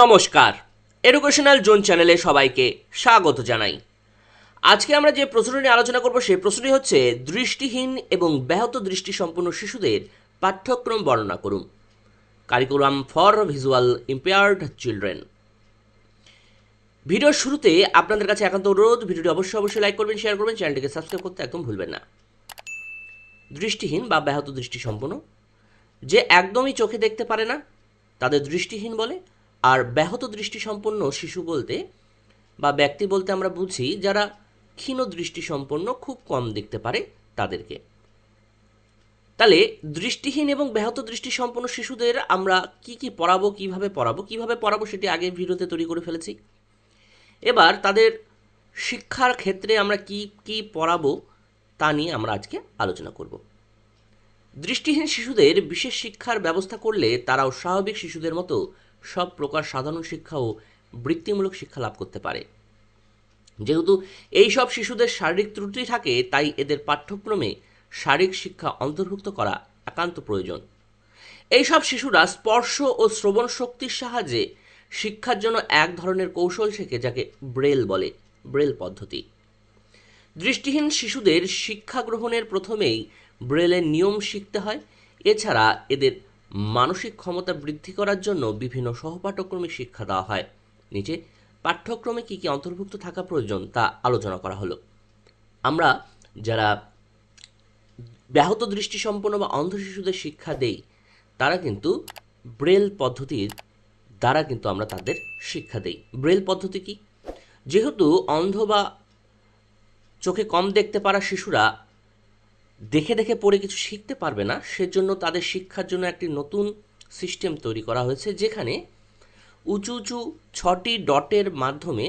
নমস্কার। Educational zone চ্যানেলে সবাইকে স্বাগত জানাই। আজকে আমরা যে প্রশ্নটি নিয়ে আলোচনা করব, সেই প্রশ্নটি হচ্ছে, দৃষ্টিহীন এবং ব্যাহত দৃষ্টিসম্পন্ন শিশুদের পাঠ্যক্রম বর্ণনা করুন। Curriculum for visual impaired children ভিডিওর শুরুতে আপনাদের কাছে একান্ত অনুরোধ, ভিডিওটি অবশ্যই অবশ্যই লাইক করবেন শেয়ার করবেন চ্যানেলটিকে সাবস্ক্রাইব করতে একদম ভুলবেন না। দৃষ্টিহীন বা ব্যাহত দৃষ্টিসম্পন্ন, যে একদমই চোখে দেখতে পারে না, তাদের দৃষ্টিহীন বলে আর ব্যাহত দৃষ্টিসম্পন্ন শিশু বলতে বা ব্যক্তি বলতে আমরা বুঝি যারা ক্ষীণ দৃষ্টিসম্পন্ন খুব কম দেখতে পারে তাদেরকে। তাহলে দৃষ্টিহীন এবং ব্যাহত দৃষ্টিসম্পন্ন শিশুদের আমরা কি কি পড়াবো, কীভাবে পড়াবো কীভাবে পড়াবো সেটি আগের ভিডিওতে তৈরি করে ফেলেছি। এবার তাদের শিক্ষার ক্ষেত্রে আমরা কি কি পড়াবো তা নিয়ে আমরা আজকে আলোচনা করব। দৃষ্টিহীন শিশুদের বিশেষ শিক্ষার ব্যবস্থা করলে তারাও স্বাভাবিক শিশুদের মতো সব প্রকার সাধারণ শিক্ষা ও বৃত্তিমূলক শিক্ষা লাভ করতে পারে। যেহেতু এই সব শিশুদের শারীরিক ত্রুটি থাকে, তাই এদের পাঠ্যক্রমে শারীরিক শিক্ষা অন্তর্ভুক্ত করা একান্ত প্রয়োজন। এই সব শিশুরা স্পর্শ ও শ্রবণ শক্তির সাহায্যে শিক্ষার জন্য এক ধরনের কৌশল শেখে, যাকে ব্রেল বলে, ব্রেল পদ্ধতি। দৃষ্টিহীন শিশুদের শিক্ষা গ্রহণের প্রথমেই ব্রেলের নিয়ম শিখতে হয়। এছাড়া এদের মানসিক ক্ষমতা বৃদ্ধি করার জন্য বিভিন্ন সহপাঠক্রমিক শিক্ষা দেওয়া হয়। নিচে, পাঠ্যক্রমে কী কী অন্তর্ভুক্ত থাকা প্রয়োজন তা আলোচনা করা হলো। আমরা যারা ব্যাহত দৃষ্টিসম্পন্ন বা অন্ধ শিশুদের শিক্ষা দেই, তারা কিন্তু ব্রেল পদ্ধতির দ্বারা কিন্তু আমরা তাদের শিক্ষা দেই। ব্রেল পদ্ধতি কি? যেহেতু অন্ধ বা চোখে কম দেখতে পারা শিশুরা দেখে দেখে পড়ে কিছু শিখতে পারবে না, সেজন্য তাদের শিক্ষার জন্য একটি নতুন সিস্টেম তৈরি করা হয়েছে, যেখানে উঁচু উঁচু ছটি ডটের মাধ্যমে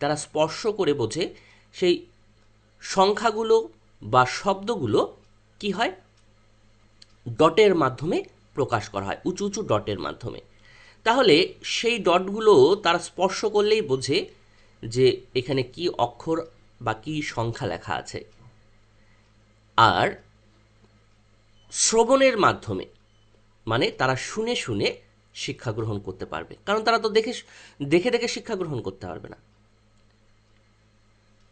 তারা স্পর্শ করে বোঝে সেই সংখ্যাগুলো বা শব্দগুলো কি হয়? ডটের মাধ্যমে প্রকাশ করা হয়, উঁচু উঁচু ডটের মাধ্যমে। তাহলে সেই ডটগুলো তারা স্পর্শ করলেই বোঝে যে এখানে কি অক্ষর বা কি সংখ্যা লেখা আছে। আর শ্রবণের মাধ্যমে মানে তারা শুনে শুনে শিক্ষা গ্রহণ করতে পারবে। কারণ তারা তো দেখে দেখে দেখে শিক্ষা গ্রহণ করতে পারবে না।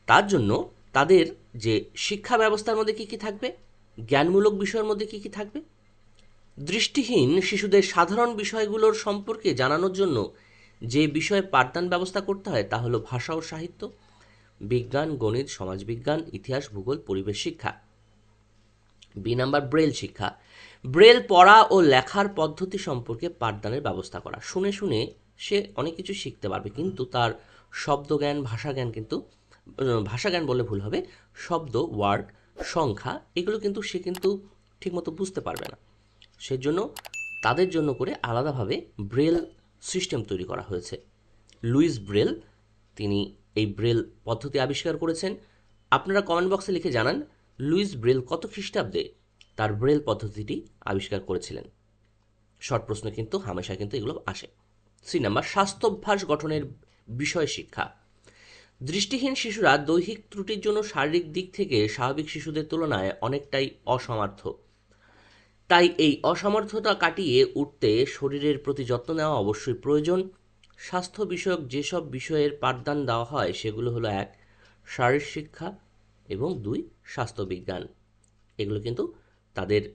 তার জন্য তাদের যে শিক্ষা ব্যবস্থার মধ্যে কী কী থাকবে, জ্ঞানমূলক বিষয়ের মধ্যে কী কী থাকবে, দৃষ্টিহীন শিশুদের সাধারণ বিষয়গুলোর সম্পর্কে জানানোর জন্য যে বিষয়ে পাঠদান ব্যবস্থা করতে হয় তা হলো ভাষা ও সাহিত্য, বিজ্ঞান, গণিত, সমাজবিজ্ঞান, ইতিহাস, ভূগোল, পরিবেশ, শিক্ষা। বি নাম্বার ব্রেল শিক্ষা। ব্রেল পড়া ও লেখার পদ্ধতি সম্পর্কে পাঠদানের ব্যবস্থা করা। শুনে শুনে সে অনেক কিছু শিখতে পারবে, কিন্তু তার শব্দজ্ঞান, ভাষাজ্ঞান কিন্তু ভাষাজ্ঞান বললে ভুল হবে, শব্দ, ওয়ার্ড, সংখ্যা, এগুলো কিন্তু সে কিন্তু ঠিকমতো বুঝতে পারবে না। সেজন্য তাদের জন্য করে আলাদাভাবে ব্রেল সিস্টেম তৈরি করা হয়েছে। লুইস ব্রেল, তিনি এই ব্রেল পদ্ধতি আবিষ্কার করেছেন। আপনারা কমেন্ট বক্সে লিখে জানান লুইস ব্রেল কত খ্রিস্টাব্দে তার ব্রেল পদ্ধতিটি আবিষ্কার করেছিলেন? শর্ট প্রশ্ন কিন্তু, হামেশা কিন্তু এগুলো আসে। সি নাম্বার, স্বাস্থ্যাভ্যাস গঠনের বিষয় শিক্ষা। দৃষ্টিহীন শিশুরা দৈহিক ত্রুটির জন্য শারীরিক দিক থেকে স্বাভাবিক শিশুদের তুলনায় অনেকটাই অসমর্থ। তাই এই অসামর্থ্যতা কাটিয়ে উঠতে শরীরের প্রতি যত্ন নেওয়া অবশ্যই প্রয়োজন। স্বাস্থ্য বিষয়ক যেসব বিষয়ের পাঠদান দেওয়া হয়, সেগুলো হলো এক শারীর শিক্ষা এবং দুই, স্বাস্থ্যবিজ্ঞান। এগুলো কিন্তু তাদের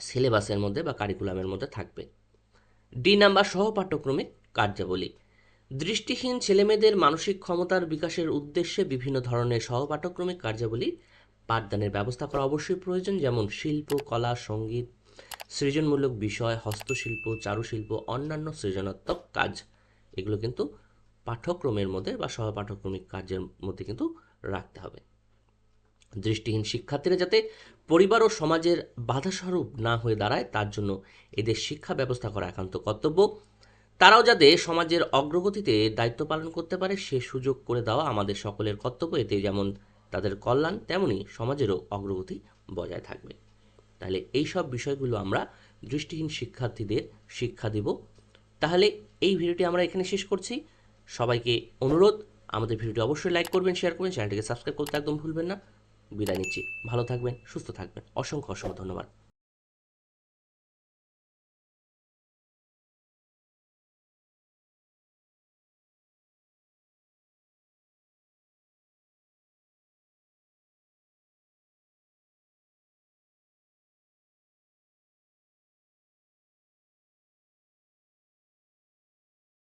সিলেবাসের মধ্যে বা কারিকুলামের মধ্যে থাকবে। ডি নাম্বার সহপাঠ্যক্রমিক কার্যাবলী। দৃষ্টিহীন ছেলেমেয়েদের মানসিক ক্ষমতার বিকাশের উদ্দেশ্যে বিভিন্ন ধরনের সহপাঠ্যক্রমিক কার্যাবলী। পাঠদানের ব্যবস্থা করা অবশ্যই প্রয়োজন, যেমন শিল্প, কলা, সংগীত, সৃজনমূলক বিষয়, হস্তশিল্প, চারুশিল্প, অন্যান্য সৃজনাত্মক কাজ। এগুলো কিন্তু পাঠ্যক্রমের মধ্যে বা সহপাঠ্যক্রমিক কাজের মধ্যে কিন্তু রাখতে হবে। দৃষ্টিহীন শিক্ষার্থীরা যাতে পরিবার ও সমাজের বাধাস্বরূপ না হয়ে দাঁড়ায়, তার জন্য এদের শিক্ষা ব্যবস্থা করা একান্ত কর্তব্য। তারাও যাতে সমাজের অগ্রগতিতে দায়িত্ব পালন করতে পারে, সে সুযোগ করে দেওয়া আমাদের সকলের কর্তব্য। এতে যেমন তাদের কল্যাণ, তেমনি সমাজেরও অগ্রগতি বজায় থাকবে। তাহলে এই সব বিষয়গুলো আমরা দৃষ্টিহীন শিক্ষার্থীদের শিক্ষা দেব। তাহলে এই ভিডিওটি আমরা এখানে শেষ করছি। সবাইকে অনুরোধ, আমাদের ভিডিওটি অবশ্যই লাইক করবেন, শেয়ার করবেন, চ্যানেলটিকে সাবস্ক্রাইব করতে একদম ভুলবেন না। বিদায় নিচ্ছি। ভালো থাকবেন সুস্থ থাকবেন। অসংখ্য অসংখ্য ধন্যবাদ।